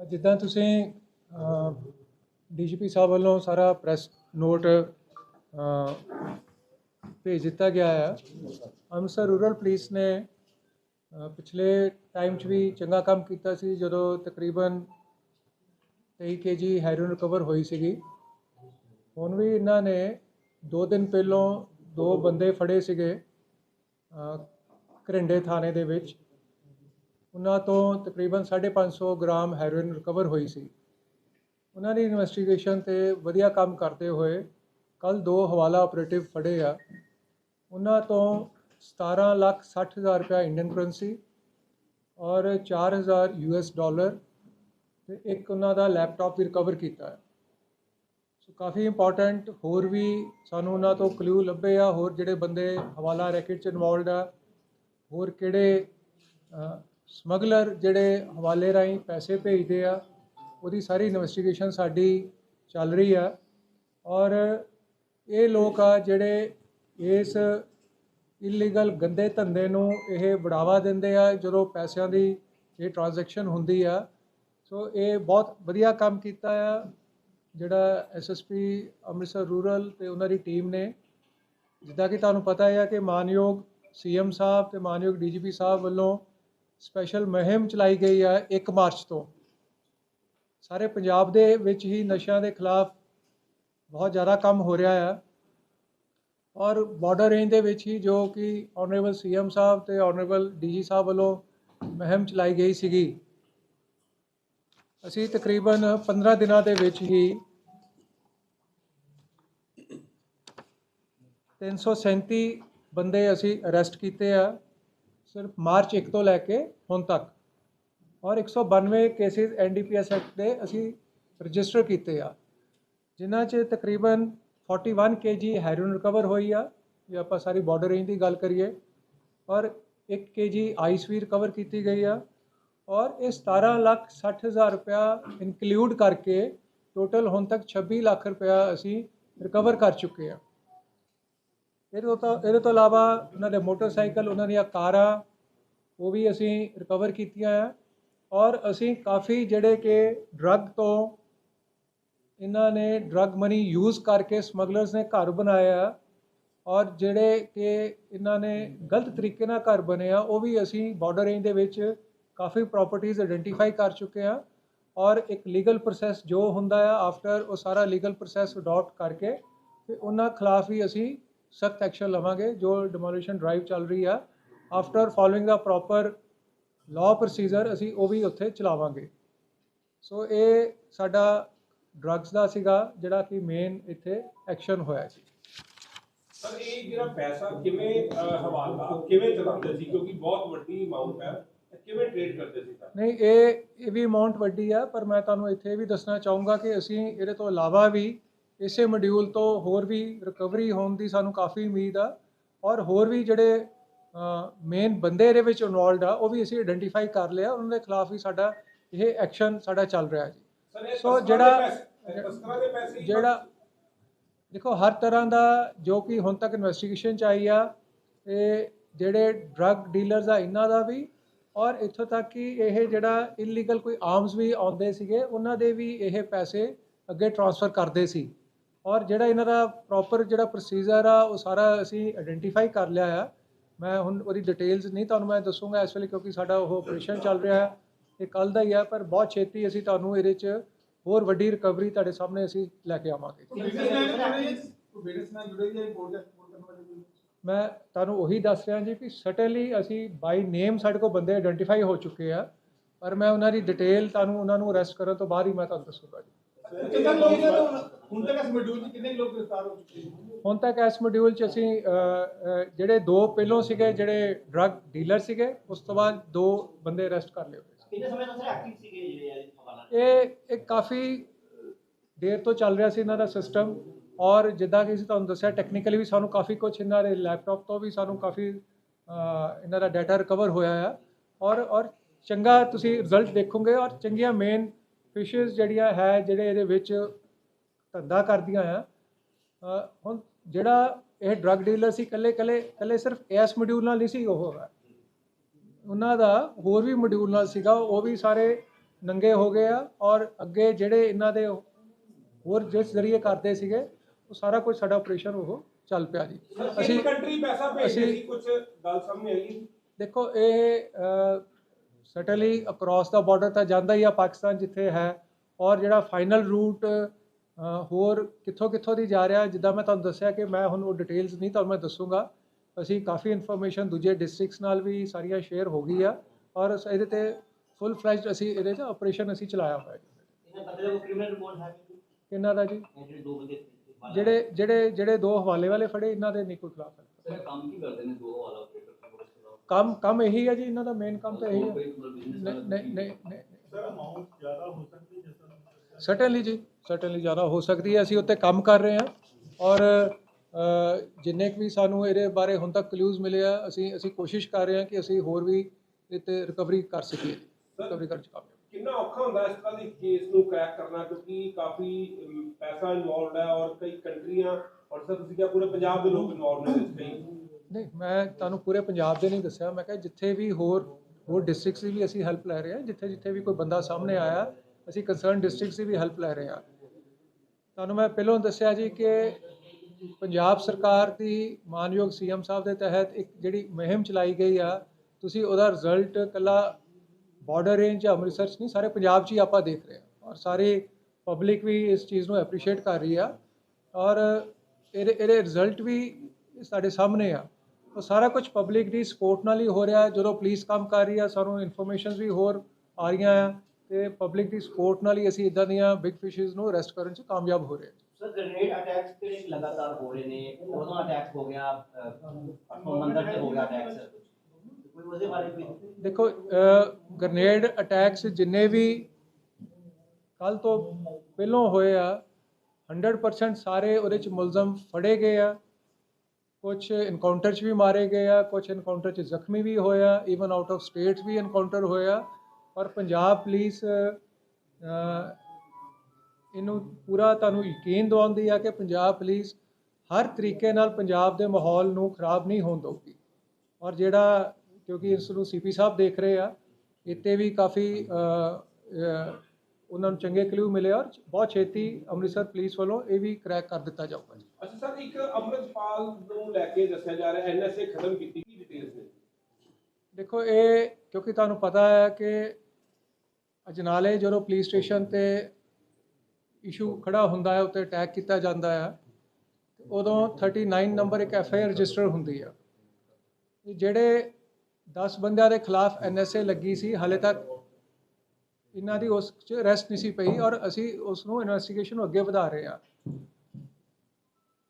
ਜਿੱਦਾਂ ਤੁਸੀਂ ਡੀਜੀਪੀ ਸਾਹਿਬ ਵੱਲੋਂ ਸਾਰਾ ਪ੍ਰੈਸ ਨੋਟ ਭੇਜ ਦਿੱਤਾ ਗਿਆ ਹੈ ਅੰਮ੍ਰਿਤਸਰ ਰੂਰਲ ਪੁਲਿਸ ਨੇ ਪਿਛਲੇ ਟਾਈਮ 'ਚ ਵੀ ਚੰਗਾ ਕੰਮ ਕੀਤਾ ਸੀ ਜਦੋਂ ਤਕਰੀਬਨ 23 ਕੇਜੀ ਹੈਰੋਇਨ ਰਿਕਵਰ ਹੋਈ ਸੀਗੀ। ਹੁਣ ਵੀ ਇਹਨਾਂ ਨੇ 2 ਦਿਨ ਪਹਿਲੋਂ ਦੋ ਬੰਦੇ ਫੜੇ ਸੀਗੇ ਅ, ਘਰਿੰਡੇ ਥਾਣੇ ਦੇ ਵਿੱਚ। ਉਹਨਾਂ ਤੋਂ ਤਕਰੀਬਨ 550 ਗ੍ਰਾਮ ਹੈਰੋਇਨ ਰਿਕਵਰ ਹੋਈ ਸੀ। ਉਹਨਾਂ ਦੀ ਇਨਵੈਸਟੀਗੇਸ਼ਨ ਤੇ ਵਧੀਆ ਕੰਮ ਕਰਦੇ ਹੋਏ ਕੱਲ ਦੋ ਹਵਾਲਾ ਆਪਰੇਟਿਵ ਫੜੇ ਆ। ਉਹਨਾਂ ਤੋਂ 17 ਲੱਖ 60 ਹਜ਼ਾਰ ਰੁਪਇਆ ਇੰਡੀਅਨ ਕਰੰਸੀ ਔਰ 4000 ਯੂਐਸ ਡਾਲਰ ਤੇ ਇੱਕ ਉਹਨਾਂ ਦਾ ਲੈਪਟਾਪ ਵੀ ਰਿਕਵਰ ਕੀਤਾ ਹੈ। ਸੋ ਕਾਫੀ ਇੰਪੋਰਟੈਂਟ ਹੋਰ ਵੀ ਸਾਨੂੰ ਉਹਨਾਂ ਤੋਂ ਕਲੂ ਲੱਭੇ ਆ, ਹੋਰ ਜਿਹੜੇ ਬੰਦੇ ਹਵਾਲਾ ਰੈਕੇਟ ਚ ਇਨਵੋਲਡ ਆ, ਹੋਰ ਕਿਹੜੇ ਸਮਗਲਰ ਜਿਹੜੇ ਹਵਾਲੇ ਰਾਹੀਂ ਪੈਸੇ ਭੇਜਦੇ ਆ, ਉਹਦੀ ਸਾਰੀ ਇਨਵੈਸਟੀਗੇਸ਼ਨ ਸਾਡੀ ਚੱਲ ਰਹੀ ਆ। ਔਰ ਇਹ ਲੋਕ ਆ ਜਿਹੜੇ ਇਸ ਇਲੀਗਲ ਗੰਦੇ ਧੰਦੇ ਨੂੰ ਇਹ ਬੜਾਵਾ ਦਿੰਦੇ ਆ, ਜਦੋਂ ਪੈਸਿਆਂ ਦੀ ਇਹ ਟ੍ਰਾਂਜੈਕਸ਼ਨ ਹੁੰਦੀ ਆ। ਸੋ ਇਹ ਬਹੁਤ ਵਧੀਆ ਕੰਮ ਕੀਤਾ ਆ। ਜਿਹੜਾ ਐਸਐਸਪੀ ਅੰਮ੍ਰਿਤਸਰ ਰੂਰਲ ਤੇ ਉਹਨਾਂ ਦੀ ਟੀਮ ਨੇ, ਜਿੱਦਾਂ ਕਿ ਤੁਹਾਨੂੰ ਪਤਾ ਹੈ ਕਿ ਮਾਨਯੋਗ ਸੀਐਮ ਸਾਹਿਬ ਤੇ ਮਾਨਯੋਗ ਡੀਜੀਪੀ ਸਾਹਿਬ ਵੱਲੋਂ ਸਪੈਸ਼ਲ ਮੁਹਿੰਮ ਚਲਾਈ ਗਈ ਹੈ 1 ਮਾਰਚ ਤੋਂ। ਸਾਰੇ ਪੰਜਾਬ ਦੇ ਵਿੱਚ ਹੀ ਨਸ਼ਿਆਂ ਦੇ ਖਿਲਾਫ ਬਹੁਤ ਜ਼ਿਆਦਾ ਕੰਮ ਹੋ ਰਿਹਾ ਹੈ ਔਰ ਬਾਰਡਰ ਰੇਂਜ ਦੇ ਵਿੱਚ ਹੀ ਜੋ ਕਿ ਆਨਰੇਬਲ ਸੀਐਮ ਸਾਹਿਬ ਤੇ ਆਨਰੇਬਲ ਡੀਜੀ ਸਾਹਿਬ ਵੱਲੋਂ ਮੁਹਿੰਮ ਚਲਾਈ ਗਈ ਸੀਗੀ। ਅਸੀਂ ਤਕਰੀਬਨ 15 ਦਿਨਾਂ ਦੇ ਵਿੱਚ ਹੀ 337 ਬੰਦੇ ਅਸੀਂ ਅਰੈਸਟ ਕੀਤੇ ਆ। ਸਿਰਫ ਮਾਰਚ 1 ਤੋਂ ਲੈ ਕੇ ਹੁਣ ਤੱਕ ਔਰ 192 ਕੇਸਿਸ ਐਨਡੀਪੀਐਸ ਐਕਟ ਦੇ ਅਸੀਂ ਰਜਿਸਟਰ ਕੀਤੇ ਆ ਜਿਨ੍ਹਾਂ 'ਚ ਤਕਰੀਬਨ 41 ਕੇਜੀ ਹੈਰੋਇਨ ਰਿਕਵਰ ਹੋਈ ਆ ਜੇ ਆਪਾਂ ਸਾਰੀ ਬਾਰਡਰ ਰੇਂਜ ਦੀ ਗੱਲ ਕਰੀਏ ਔਰ 1 ਕੇਜੀ ਆਈਸ ਵੀ ਰਿਕਵਰ ਕੀਤੀ ਗਈ ਆ ਔਰ ਇਹ 17 ਲੱਖ 60 ਹਜ਼ਾਰ ਰੁਪਇਆ ਇਨਕਲੂਡ ਕਰਕੇ ਟੋਟਲ ਹੁਣ ਤੱਕ 26 ਲੱਖ ਰੁਪਇਆ ਅਸੀਂ ਰਿਕਵਰ ਕਰ ਚੁੱਕੇ ਆ ਇਹਦੇ ਤੋਂ ਇਹਦੇ ਤੋਂ ਇਲਾਵਾ ਉਹਨਾਂ ਦੇ ਮੋਟਰਸਾਈਕਲ, ਉਹਨਾਂ ਦੀਆਂ ਕਾਰਾਂ, ਉਹ ਵੀ ਅਸੀਂ ਰਿਕਵਰ ਕੀਤੀਆਂ ਆ। ਔਰ ਅਸੀਂ ਕਾਫੀ ਜਿਹੜੇ ਕਿ ਡਰੱਗ ਤੋਂ ਇਹਨਾਂ ਨੇ ਡਰੱਗ ਮਨੀ ਯੂਜ਼ ਕਰਕੇ ਸਮਗਲਰਸ ਨੇ ਘਰ ਬਣਾਇਆ ਔਰ ਜਿਹੜੇ ਕਿ ਇਹਨਾਂ ਨੇ ਗਲਤ ਤਰੀਕੇ ਨਾਲ ਘਰ ਬਣੇ ਆ, ਉਹ ਵੀ ਅਸੀਂ ਬਾਰਡਰ ਰੇਂਜ ਦੇ ਵਿੱਚ ਕਾਫੀ ਪ੍ਰਾਪਰਟੀਆਂ ਆਇਡੈਂਟੀਫਾਈ ਕਰ ਚੁੱਕੇ ਆ। ਔਰ ਇੱਕ ਲੀਗਲ ਪ੍ਰੋਸੈਸ ਜੋ ਹੁੰਦਾ ਆ ਆਫਟਰ ਉਹ ਸਾਰਾ ਲੀਗਲ ਪ੍ਰੋਸੈਸ ਅਡਾਪਟ ਕਰਕੇ ਤੇ ਉਹਨਾਂ ਖਿਲਾਫ ਵੀ ਅਸੀਂ ਸਖਤ ਐਕਸ਼ਨ ਲਵਾਂਗੇ ਜੋ ਡਿਮੋਲੀਸ਼ਨ ਡਰਾਈਵ ਚੱਲ ਰਹੀ ਆ। ਆਫਟਰ ਫਾਲੋਇੰਗ ਦਾ ਪ੍ਰੋਪਰ ਲਾਅ ਪ੍ਰੋਸੀਜਰ ਅਸੀਂ ਉਹ ਵੀ ਉੱਥੇ ਚਲਾਵਾਂਗੇ। ਸੋ ਇਹ ਸਾਡਾ ਡਰੱਗਸ ਦਾ ਸੀਗਾ ਜਿਹੜਾ ਕਿ ਮੇਨ ਇੱਥੇ ਐਕਸ਼ਨ ਹੋਇਆ ਸੀ ਸਰ ਇਹ ਜਿਹੜਾ ਪੈਸਾ ਕਿਵੇਂ ਹਵਾਲਾ ਕਿਵੇਂ ਚਲਾਉਂਦੇ ਸੀ? ਕਿਉਂਕਿ ਬਹੁਤ ਵੱਡੀ ਅਮਾਉਂਟ ਹੈ ਕਿਵੇਂ ਟ੍ਰੇਡ ਕਰਦੇ ਸੀ ਨਹੀਂ ਇਹ ਇਹ ਵੀ ਅਮਾਉਂਟ ਵੱਡੀ ਆ ਪਰ ਮੈਂ ਤੁਹਾਨੂੰ ਇੱਥੇ ਇਹ ਵੀ ਦੱਸਣਾ ਚਾਹੂੰਗਾ ਕਿ ਅਸੀਂ ਇਹਦੇ ਤੋਂ ਇਲਾਵਾ ਵੀ ਇਸੇ ਮੋਡਿਊਲ ਤੋਂ ਹੋਰ ਵੀ ਰਿਕਵਰੀ ਹੋਣ ਦੀ ਸਾਨੂੰ ਕਾਫੀ ਉਮੀਦ ਆ ਔਰ ਹੋਰ ਵੀ ਜਿਹੜੇ ਮੇਨ ਬੰਦੇ ਇਹਦੇ ਵਿੱਚ ਇਨਵੋਲਡ ਆ ਉਹ ਵੀ ਅਸੀਂ ਆਇਡੈਂਟੀਫਾਈ ਕਰ ਲਿਆ ਉਹਨਾਂ ਦੇ ਖਿਲਾਫ ਵੀ ਸਾਡਾ ਇਹ ਐਕਸ਼ਨ ਸਾਡਾ ਚੱਲ ਰਿਹਾ ਜੀ। ਸੋ ਜਿਹੜਾ- ਜਿਹੜਾ ਦੇਖੋ ਹਰ ਤਰ੍ਹਾਂ ਦਾ ਜੋ ਕਿ ਹੁਣ ਤੱਕ ਇਨਵੈਸਟੀਗੇਸ਼ਨ ਚ ਆਈ ਆ ਇਹ ਜਿਹੜੇ ਡਰੱਗ ਡੀਲਰਸ ਆ ਇਹਨਾਂ ਦਾ ਵੀ ਔਰ ਇੱਥੋਂ ਤੱਕ ਕਿ ਇਹ ਜਿਹੜਾ ਇਲੀਗਲ ਕੋਈ ਆਰਮਸ ਵੀ ਆਉਂਦੇ ਸੀਗੇ ਉਹਨਾਂ ਦੇ ਵੀ ਇਹ ਪੈਸੇ ਅੱਗੇ ਟ੍ਰਾਂਸਫਰ ਕਰਦੇ ਸੀ। ਔਰ ਜਿਹੜਾ ਇਹਨਾਂ ਦਾ ਪ੍ਰੋਪਰ ਜਿਹੜਾ ਪ੍ਰੋਸੀਜਰ ਆ ਉਹ ਸਾਰਾ ਅਸੀਂ ਆਇਡੈਂਟੀਫਾਈ ਕਰ ਲਿਆ ਆ। ਮੈਂ ਹੁਣ ਉਹਦੀ ਡਿਟੇਲਸ ਨਹੀਂ ਤੁਹਾਨੂੰ ਮੈਂ ਦੱਸੂਗਾ ਇਸ ਵੇਲੇ ਕਿਉਂਕਿ ਸਾਡਾ ਉਹ ਆਪਰੇਸ਼ਨ ਚੱਲ ਰਿਹਾ ਹੈ ਇਹ ਕੱਲ ਦਾ ਹੀ ਆ ਪਰ ਬਹੁਤ ਛੇਤੀ ਅਸੀਂ ਤੁਹਾਨੂੰ ਇਹਦੇ 'ਚ ਹੋਰ ਵੱਡੀ ਰਿਕਵਰੀ ਤੁਹਾਡੇ ਸਾਹਮਣੇ ਅਸੀਂ ਲੈ ਕੇ ਆਵਾਂਗੇ। ਮੈਂ ਤੁਹਾਨੂੰ ਉਹੀ ਦੱਸ ਰਿਹਾ ਜੀ ਕਿ ਸਟਨਲੀ ਅਸੀਂ ਬਾਈ ਨੇਮ ਸਾਡੇ ਕੋਲ ਬੰਦੇ ਆਇਡੈਂਟੀਫਾਈ ਹੋ ਚੁੱਕੇ ਆ ਪਰ ਮੈਂ ਉਹਨਾਂ ਦੀ ਡਿਟੇਲ ਤੁਹਾਨੂੰ ਉਹਨਾਂ ਨੂੰ ਅਰੈਸਟ ਕਰਨ ਤੋਂ ਬਾਅਦ ਹੀ ਮੈਂ ਤੁਹਾਨੂੰ ਦੱਸੂਗਾ ਜੀ। ਕਿੰਨੇ ਲੋਕ ਹੁਣ? ਤੱਕ ਇਸ ਮੋਡਿਊਲ 'ਚ ਕਿੰਨੇ ਲੋਕ ਗ੍ਰਿਫਤਾਰ ਹੋ ਚੁੱਕੇ ਹਨ ਹੁਣ ਤੱਕ ਇਸ ਮੋਡਿਊਲ 'ਚ ਅਸੀਂ ਜਿਹੜੇ ਦੋ ਪਹਿਲੋਂ ਸੀਗੇ ਜਿਹੜੇ ਡਰੱਗ ਡੀਲਰ ਸੀਗੇ ਉਸ ਤੋਂ ਬਾਅਦ ਦੋ ਬੰਦੇ ਅਰੈਸਟ ਕਰ ਲਏ ਹੋਏ ਸੀ ਕਿੰਨੇ ਸਮੇਂ ਤੋਂ ਸਰ ਐਕਟਿਵ ਸੀਗੇ ਜਿਹੜੇ ਇਹ ਹਵਾਲਾ ਇਹ ਇਹ ਕਾਫੀ ਦੇਰ ਤੋਂ ਚੱਲ ਰਿਹਾ ਸੀ ਇਹਨਾਂ ਦਾ ਸਿਸਟਮ ਔਰ ਜਿੱਦਾਂ ਕਿ ਅਸੀਂ ਤੁਹਾਨੂੰ ਦੱਸਿਆ ਟੈਕਨੀਕਲੀ ਵੀ ਸਾਨੂੰ ਕਾਫੀ ਕੁਝ ਇਹਨਾਂ ਦੇ ਲੈਪਟਾਪ ਤੋਂ ਵੀ ਸਾਨੂੰ ਕਾਫੀ ਇਹਨਾਂ ਦਾ ਡਾਟਾ ਰਿਕਵਰ ਹੋਇਆ ਆ। ਔਰ ਔਰ ਚੰਗਾ ਤੁਸੀਂ ਰਿਜ਼ਲਟ ਦੇਖੋਗੇ ਔਰ ਚੰਗੀਆਂ ਮੇਨ ਫਿਸ਼ਸ ਜਿਹੜੀਆਂ ਹੈ ਜਿਹੜੇ ਇਹਦੇ ਵਿੱਚ ਧੰਦਾ ਕਰਦੀਆਂ ਆ ਹੁਣ ਜਿਹੜਾ ਇਹ ਡਰੱਗ ਡੀਲਰ ਸੀ ਕੱਲੇ ਕੱਲੇ ਕੱਲੇ ਸਿਰਫ ਇਸ ਮੋਡਿਊਲ ਨਾਲ ਨਹੀਂ ਸੀ ਉਹ ਉਹਨਾਂ ਦਾ ਹੋਰ ਵੀ ਮੋਡਿਊਲ ਨਾਲ ਸੀਗਾ ਉਹ ਵੀ ਸਾਰੇ ਨੰਗੇ ਹੋ ਗਏ ਆ ਔਰ ਅੱਗੇ ਜਿਹੜੇ ਇਹਨਾਂ ਦੇ ਹੋਰ ਜਿਸ ਜ਼ਰੀਏ ਕਰਦੇ ਸੀਗੇ ਉਹ ਸਾਰਾ ਕੁਝ ਸਾਡਾ ਆਪਰੇਸ਼ਨ ਉਹ ਚੱਲ ਪਿਆ ਜੀ। ਅਸੀਂ ਕੰਟਰੀ ਪੈਸਾ ਭੇਜਦੇ ਸੀ? ਕੁਝ ਗੱਲ ਸਾਹਮਣੇ ਆਈ? ਦੇਖੋ ਇਹ ਸਟਲੀ ਅਕ੍ਰੋਸ ਦਾ ਬਾਰਡਰ ਤਾਂ ਜਾਂਦਾ ਹੀ ਆ ਪਾਕਿਸਤਾਨ ਜਿੱਥੇ ਹੈ। ਔਰ ਜਿਹੜਾ ਫਾਈਨਲ ਰੂਟ ਹੋਰ ਕਿੱਥੋਂ ਕਿੱਥੋਂ ਦੀ ਜਾ ਰਿਹਾ ਜਿੱਦਾਂ ਮੈਂ ਤੁਹਾਨੂੰ ਦੱਸਿਆ ਕਿ ਮੈਂ ਹੁਣ ਉਹ ਡਿਟੇਲਸ ਨਹੀਂ ਤੁਹਾਨੂੰ ਮੈਂ ਦੱਸੂਗਾ। ਅਸੀਂ ਕਾਫੀ ਇਨਫੋਰਮੇਸ਼ਨ ਦੂਜੇ ਡਿਸਟ੍ਰਿਕਟਸ ਨਾਲ ਵੀ ਸਾਰੀਆਂ ਸ਼ੇਅਰ ਹੋ ਗਈ ਆ। ਔਰ ਇਹਦੇ ਤੇ ਫੁੱਲ ਫਲੈਜਡ ਅਸੀਂ ਇਹਦੇ 'ਚ ਆਪਰੇਸ਼ਨ ਅਸੀਂ ਚਲਾਇਆ ਹੋਇਆ। ਹੈ ਕਿੰਨਾ ਦਾ ਜੀ? ਜਿਹੜੇ ਜਿਹੜੇ ਜਿਹੜੇ ਦੋ ਹਵਾਲੇ ਵਾਲੇ ਫੜੇ ਇਹਨਾਂ ਦੇ ਨਹੀਂ ਕੋਈ ਖਿਲਾਫ ਹੈ। ਸਰ ਕੰਮ ਕੀ ਕਰਦੇ ਨੇ ਦੋ ਵਾਲਾ ਆਪਰੇਟਰ ਕੰਮ ਕੰਮ ਇਹੀ ਹੈ ਜੀ ਇਹਨਾਂ ਦਾ ਮੇਨ ਕੰਮ ਤਾਂ ਇਹੀ ਹੈ ਨਹੀਂ ਨਹੀਂ ਨਹੀਂ ਸਰ ਅਮਾਉਂਟ ਜ਼ਿਆਦਾ ਹੋ ਸਕਦੀ ਜਿਸ ਤਰ੍ਹਾਂ ਸਰਟਨਲੀ ਜੀ ਸਰਟਨਲੀ ਜ਼ਿਆਦਾ ਹੋ ਸਕਦੀ ਹੈ। ਅਸੀਂ ਉੱਤੇ ਕੰਮ ਕਰ ਰਹੇ ਹਾਂ ਔਰ ਜਿੰਨੇ ਕੁ ਵੀ ਸਾਨੂੰ ਇਹਦੇ ਬਾਰੇ ਹੁਣ ਤੱਕ ਕਲੂਜ਼ ਮਿਲੇ ਆ ਅਸੀਂ ਅਸੀਂ ਕੋਸ਼ਿਸ਼ ਕਰ ਰਹੇ ਹਾਂ ਕਿ ਅਸੀਂ ਹੋਰ ਵੀ ਇਹ ਤੇ ਰਿਕਵਰੀ ਕਰ ਸਕੀਏ। ਰਿਕਵਰੀ ਕਰਨ ਚ ਕਾਮਯਾਬ ਕਿੰਨਾ ਔਖਾ ਹੁੰਦਾ ਇਸ ਤਰ੍ਹਾਂ ਦੀ ਕੇਸ ਨੂੰ ਕ੍ਰੈਕ ਕਰਨਾ? ਕਿਉਂਕਿ ਕਾਫੀ ਪੈਸਾ ਇਨਵੋਲਵਡ ਹੈ ਔਰ ਕਈ ਕੰਟਰੀਆਂ ਔਰ ਸਰ ਤੁਸੀਂ ਕਿਹਾ ਪੂਰੇ ਪੰਜਾਬ ਦੇ ਲੋਕ ਇਨਵੋਲਵ ਨੇ ਇਸ ਕਈ। ਨਹੀਂ, ਮੈਂ ਤੁਹਾਨੂੰ ਪੂਰੇ ਪੰਜਾਬ ਦੇ ਨਹੀਂ ਦੱਸਿਆ। ਮੈਂ ਕਿਹਾ ਜਿੱਥੇ ਵੀ ਹੋਰ ਹੋਰ ਡਿਸਟ੍ਰਿਕਟਸ ਦੀ ਵੀ ਅਸੀਂ ਹੈਲਪ ਲੈ ਰਹੇ ਹਾਂ। ਜਿੱਥੇ ਜਿੱਥੇ ਵੀ ਕੋਈ ਬੰਦਾ ਸਾਹਮਣੇ ਆਇਆ, ਅਸੀਂ ਕੰਸਰਨ ਡਿਸਟ੍ਰਿਕਟਸ ਦੀ ਵੀ ਹੈਲਪ ਲੈ ਰਹੇ ਹਾਂ। ਤੁਹਾਨੂੰ ਮੈਂ ਪਹਿਲਾਂ ਦੱਸਿਆ ਜੀ ਕਿ ਪੰਜਾਬ ਸਰਕਾਰ ਦੀ ਮਾਨਯੋਗ ਸੀਐਮ ਸਾਹਿਬ ਦੇ ਤਹਿਤ ਇੱਕ ਜਿਹੜੀ ਮੁਹਿੰਮ ਚਲਾਈ ਗਈ ਆ, ਤੁਸੀਂ ਉਹਦਾ ਰਿਜ਼ਲਟ ਕੱਲਾ ਬਾਰਡਰ ਰੇਂਜ ਜਾਂ ਅੰਮ੍ਰਿਤਸਰ 'ਚ ਨਹੀਂ, ਸਾਰੇ ਪੰਜਾਬ 'ਚ ਹੀ ਆਪਾਂ ਦੇਖ ਰਹੇ ਹਾਂ। ਔਰ ਸਾਰੀ ਪਬਲਿਕ ਵੀ ਇਸ ਚੀਜ਼ ਨੂੰ ਐਪਰੀਸ਼ੀਏਟ ਕਰ ਰਹੀ ਆ। ਔਰ ਇਹਦੇ ਇਹਦੇ ਰਿਜ਼ਲਟ ਵੀ ਸਾਡੇ ਸਾਹਮਣੇ ਆ। ਉਹ ਸਾਰਾ ਕੁਝ ਪਬਲਿਕ ਦੀ ਸਪੋਰਟ ਨਾਲ ਹੀ ਹੋ ਰਿਹਾ ਹੈ। ਜਦੋਂ ਪੁਲਿਸ ਕੰਮ ਕਰ ਰਹੀ ਆ ਸਾਨੂੰ ਇਨਫੋਰਮੇਸ਼ਨਸ ਵੀ ਹੋਰ ਆ ਰਹੀਆਂ ਆ ਤੇ ਪਬਲਿਕ ਦੀ ਸਪੋਰਟ ਨਾਲ ਹੀ ਅਸੀਂ ਇਦਾਂ ਦੀਆਂ ਬਿਗ ਫਿਸ਼ਸ ਨੂੰ ਅਰੈਸਟ ਕਰਨ 'ਚ ਕਾਮਯਾਬ ਹੋ ਰਹੇ ਹਾਂ। ਸਰ ਗ੍ਰੇਨੇਡ ਅਟੈਕਸ ਜਿਹੜੇ ਲਗਾਤਾਰ ਹੋ ਰਹੇ ਨੇ। ਉਦੋਂ ਅਟੈਕ ਹੋ ਗਿਆ ਮੰਦਰ ਤੇ ਹੋ ਗਿਆ ਅਟੈਕ ਸਰ ਦੇਖੋ ਗ੍ਰਨੇਡ ਅਟੈਕਸ ਜਿੰਨੇ ਵੀ ਕੱਲ ਤੋਂ ਪਹਿਲੋਂ ਹੋਏ ਆ 100% ਸਾਰੇ ਉਹਦੇ ਚ ਮੁਲਜ਼ਮ ਫੜੇ ਗਏ ਆ। ਕੁਝ ਇਨਕਾਊਂਟਰ 'ਚ ਵੀ ਮਾਰੇ ਗਏ ਆ ਕੁਝ ਇਨਕਾਊਂਟਰ 'ਚ ਜ਼ਖਮੀ ਵੀ ਹੋਇਆ ਈਵਨ ਆਊਟ ਆਫ ਸਟੇਟ ਵੀ ਇਨਕਾਊਂਟਰ ਹੋਇਆ ਔਰ ਪੰਜਾਬ ਪੁਲਿਸ ਇਹਨੂੰ ਪੂਰਾ ਤੁਹਾਨੂੰ ਯਕੀਨ ਦਿਵਾਉਂਦੀ ਆ ਕਿ ਪੰਜਾਬ ਪੁਲਿਸ ਹਰ ਤਰੀਕੇ ਨਾਲ ਪੰਜਾਬ ਦੇ ਮਾਹੌਲ ਨੂੰ ਖਰਾਬ ਨਹੀਂ ਹੋਣ ਦਊਗੀ। ਔਰ ਜਿਹੜਾ, ਕਿਉਂਕਿ ਇਸ ਨੂੰ ਸੀਪੀ ਸਾਹਿਬ ਦੇਖ ਰਹੇ ਆ, ਇੱਥੇ ਵੀ ਕਾਫੀ ਉਹਨਾਂ ਨੂੰ ਚੰਗੇ ਕਲੂ ਮਿਲੇ ਔਰ ਬਹੁਤ ਛੇਤੀ ਅੰਮ੍ਰਿਤਸਰ ਪੁਲਿਸ ਵੱਲੋਂ ਇਹ ਵੀ ਕ੍ਰੈਕ ਕਰ ਦਿੱਤਾ ਜਾਊਗਾ ਜੀ। ਸਰ, ਇੱਕ ਅੰਮ੍ਰਿਤਪਾਲ ਨੂੰ ਲੈ ਕੇ ਦੱਸਿਆ ਜਾ ਰਿਹਾ ਐਨਐਸਏ ਖਤਮ ਕੀਤੀ ਕੀ ਡਿਟੇਲਸ ਨੇ? ਦੇਖੋ, ਇਹ ਕਿਉਂਕਿ ਤੁਹਾਨੂੰ ਪਤਾ ਹੈ ਕਿ ਅਜਨਾਲੇ ਜਦੋਂ ਪੁਲਿਸ ਸਟੇਸ਼ਨ ਤੇ ਇਸ਼ੂ ਖੜਾ ਹੁੰਦਾ ਹੈ, ਉੱਤੇ ਅਟੈਕ ਕੀਤਾ ਜਾਂਦਾ ਹੈ ਤੇ ਉਦੋਂ 39 ਨੰਬਰ ਇੱਕ ਐਫ ਆਈ ਆਰ ਰਜਿਸਟਰ ਹੁੰਦੀ ਆ। ਜਿਹੜੇ 10 ਬੰਦਿਆਂ ਦੇ ਖਿਲਾਫ ਐਨ ਐਸ ਏ ਲੱਗੀ ਸੀ, ਹਾਲੇ ਤੱਕ ਇਹਨਾਂ ਦੀ ਉਸ 'ਚ ਅਰੈਸਟ ਨਹੀਂ ਸੀ ਪਈ ਔਰ ਅਸੀਂ ਉਸ ਨੂੰ ਇਨਵੈਸਟੀਗੇਸ਼ਨ ਨੂੰ ਅੱਗੇ ਵਧਾ ਰਹੇ ਹਾਂ।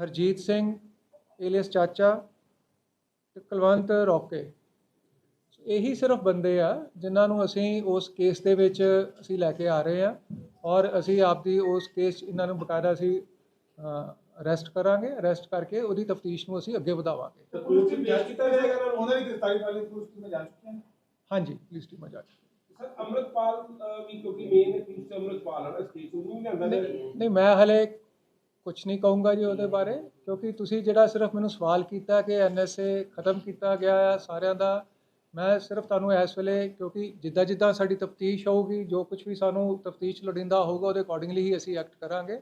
ਹਰਜੀਤ ਸਿੰਘ ਏਲੀਅਸ ਚਾਚਾ ਤੇ ਕੁਲਵੰਤ ਰੋਕੇ। ਇਹੀ ਸਿਰਫ ਬੰਦੇ ਆ ਜਿਨ੍ਹਾਂ ਨੂੰ ਅਸੀਂ ਉਸ ਕੇਸ ਦੇ ਵਿੱਚ ਅਸੀਂ ਲੈ ਕੇ ਆ ਰਹੇ ਆ ਔਰ ਅਸੀਂ ਆਪਦੀ ਉਸ ਕੇਸ ਇਹਨਾਂ ਨੂੰ ਬਕਾਇਦਾ ਅਸੀਂ ਅਰੈਸਟ ਕਰਾਂਗੇ। ਅਰੈਸਟ ਕਰਕੇ ਉਹਦੀ ਤਫਤੀਸ਼ ਨੂੰ ਅਸੀਂ ਅੱਗੇ ਵਧਾਵਾਂਗੇ। ਤਾਂ ਪੁਲਿਸ ਨੂੰ ਪੇਸ਼ ਕੀਤਾ ਜਾਏਗਾ? ਇਹਨਾਂ ਨੂੰ ਉਹਨਾਂ ਦੀ ਗ੍ਰਿਫਤਾਰੀ ਵਾਲੀ ਪੁਲਿਸ ਟੀਮਾਂ ਜਾ ਚੁੱਕੀਆਂ ਨੇ ਹਾਂਜੀ ਪੁਲਿਸ ਟੀਮਾਂ ਜਾ ਕੇ ਸਰ ਅੰਮ੍ਰਿਤਪਾਲ ਵੀ ਕਿਉਂਕਿ ਮੇਨ ਪੀਸ ਅੰਮ੍ਰਿਤਪਾਲ ਹੈ ਇਸ ਕੇਸ ਨੂੰ ਨਹੀਂ ਨਹੀਂ, ਮੈਂ ਹਲੇ ਕੁਝ ਨਹੀਂ ਕਹੂੰਗਾ ਜੀ ਉਹਦੇ ਬਾਰੇ ਕਿਉਂਕਿ ਤੁਸੀਂ ਜਿਹੜਾ ਸਿਰਫ ਮੈਨੂੰ ਸਵਾਲ ਕੀਤਾ ਕਿ ਐਨਐਸਏ ਖਤਮ ਕੀਤਾ ਗਿਆ ਆ ਸਾਰਿਆਂ ਦਾ ਮੈਂ ਸਿਰਫ ਤੁਹਾਨੂੰ ਇਸ ਵੇਲੇ ਕਿਉਂਕਿ ਜਿੱਦਾਂ ਜਿੱਦਾਂ ਸਾਡੀ ਤਫਤੀਸ਼ ਹੋਊਗੀ ਜੋ ਕੁਝ ਵੀ ਸਾਨੂੰ ਤਫਤੀਸ਼ ਲੋੜੀਂਦਾ ਹੋਊਗਾ ਉਹਦੇ ਅਕੋਰਡਿੰਗਲੀ ਹੀ ਅਸੀਂ ਐਕਟ ਕਰਾਂਗੇ।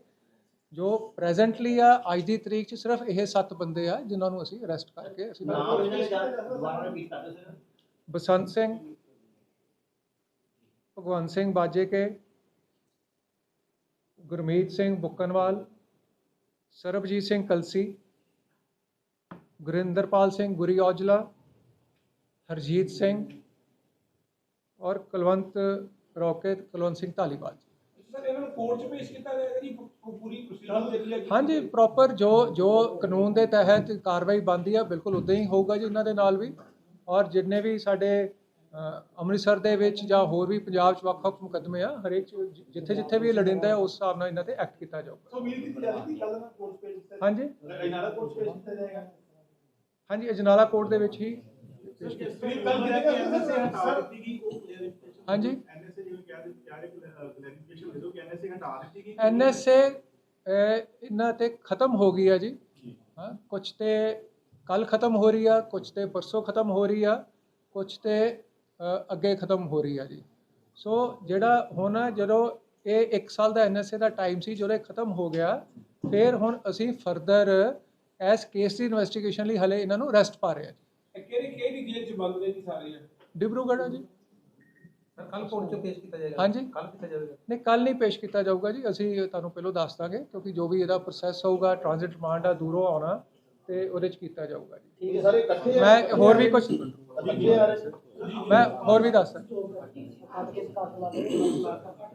ਜੋ ਪ੍ਰੈਜ਼ੈਂਟਲੀ ਆ ਅੱਜ ਦੀ ਤਰੀਕ 'ਚ ਸਿਰਫ ਇਹ 7 ਬੰਦੇ ਆ ਜਿਨ੍ਹਾਂ ਨੂੰ ਅਸੀਂ ਅਰੈਸਟ ਕਰਕੇ ਅਸੀਂ ਬਸੰਤ ਸਿੰਘ ਭਗਵੰਤ ਸਿੰਘ ਬਾਜੇਕੇ ਗੁਰਮੀਤ ਸਿੰਘ ਬੁੱਕਨਵਾਲ ਸਰਬਜੀਤ ਸਿੰਘ ਕਲਸੀ ਗੁਰਿੰਦਰਪਾਲ ਸਿੰਘ ਗੁਰੀ ਔਜਲਾ ਹਰਜੀਤ ਸਿੰਘ ਔਰ ਕੁਲਵੰਤ ਰੋਕੇ ਕੁਲਵੰਤ ਸਿੰਘ ਧਾਲੀਵਾਲ ਸਰ ਇਹਨਾਂ ਨੂੰ ਕੋਰਟ 'ਚ ਪੇਸ਼ ਕੀਤਾ ਜਾਏਗਾ ਜੀ ਪੂਰੀ ਪ੍ਰੋਸੀਜਰ ਹਾਂਜੀ ਪ੍ਰੋਪਰ ਜੋ ਜੋ ਕਾਨੂੰਨ ਦੇ ਤਹਿਤ ਕਾਰਵਾਈ ਬਣਦੀ ਆ ਬਿਲਕੁਲ ਉਦਾਂ ਹੀ ਹੋਊਗਾ ਜੀ ਇਹਨਾਂ ਦੇ ਨਾਲ ਵੀ। ਔਰ ਜਿੰਨੇ ਵੀ ਸਾਡੇ ਅੰਮ੍ਰਿਤਸਰ ਦੇ ਵਿੱਚ ਜਾਂ ਹੋਰ ਵੀ ਪੰਜਾਬ 'ਚ ਵੱਖ-ਵੱਖ ਮੁਕੱਦਮੇ ਆ ਹਰੇਕ 'ਚ ਜਿੱਥੇ ਜਿੱਥੇ ਵੀ ਇਹ ਲੜਿੰਦਾ ਹੈ ਉਸ ਹਿਸਾਬ ਨਾਲ ਇਹਨਾਂ ਤੇ ਐਕਟ ਕੀਤਾ ਜਾਊਗਾ। ਸੋ ਕੋਰਟ ਪੇਸ਼ ਕੀਤਾ ਹਾਂਜੀ। ਇਹਨਾਂ ਕੋਰਟ ਪੇਸ਼ ਕੀਤਾ ਜਾਏਗਾ? ਹਾਂਜੀ ਅਜਨਾਲਾ ਕੋਰਟ ਦੇ ਵਿੱਚ ਹੀ। ਹਾਂਜੀ। ਐਨਐਸਏ ਇਹਨਾਂ ਤੇ ਖਤਮ ਹੋ ਗਈ ਆ ਜੀ। ਹਾਂ ਕੁਝ ਤੇ ਕੱਲ ਖਤਮ ਹੋ ਰਹੀ ਆ ਕੁਝ ਤੇ ਪਰਸੋਂ ਖਤਮ ਹੋ ਰਹੀ ਆ ਕੁਝ ਤੇ ਅੱਗੇ ਖਤਮ ਹੋ ਰਹੀ ਆ ਜੀ। ਸੋ ਜਿਹੜਾ ਹੁਣ ਜਦੋਂ ਇਹ 1 ਸਾਲ ਦਾ ਐਨਐਸਏ ਦਾ ਟਾਈਮ ਸੀ ਜਦੋਂ ਇਹ ਖਤਮ ਹੋ ਗਿਆ ਫਿਰ ਹੁਣ ਅਸੀਂ ਫਰਦਰ ਐਸ ਕੇਸ ਦੀ ਇਨਵੈਸਟੀਗੇਸ਼ਨ ਲਈ ਹਲੇ ਇਹਨਾਂ ਨੂੰ ਅਰੈਸਟ ਪਾ ਰਹੇ ਆ ਜੀ। ਕਿਹੜੀ ਕਿਹੜੀ ਜੇਲ੍ਹ ਚ ਬੰਦ ਨੇ ਜੀ ਸਾਰੇ ਆ ਡਿਬਰੂਗੜ੍ਹ ਆ ਜੀ। ਕੱਲ ਕੋਰਟ ਚ ਪੇਸ਼ ਕੀਤਾ ਜਾਏਗਾ। ਹਾਂਜੀ। ਕੱਲ ਕੀਤਾ ਜਾਏਗਾ ਨਹੀਂ ਕੱਲ ਨਹੀਂ ਪੇਸ਼ ਕੀਤਾ ਜਾਊਗਾ ਜੀ। ਅਸੀਂ ਤੁਹਾਨੂੰ ਪਹਿਲਾਂ ਦੱਸ ਦਾਂਗੇ ਕਿਉਂਕਿ ਜੋ ਵੀ ਇਹਦਾ ਪ੍ਰੋਸੈਸ ਹੋਊਗਾ ਟ੍ਰਾਂਜ਼ਿਟ ਰਿਮਾਂਡ ਆ ਦੂਰੋਂ ਆਉਣਾ ਤੇ ਉਹਦੇ ਚ ਕੀਤਾ ਜਾਊਗਾ ਜੀ। ਠੀਕ ਹੈ ਸਾਰੇ ਇਕੱਠੇ ਮੈਂ ਹੋਰ ਵੀ ਕੁਝ ਇਕੱਠੇ ਆ ਰਹੇ ਮੈਂ ਹੋਰ ਵੀ ਦੱਸ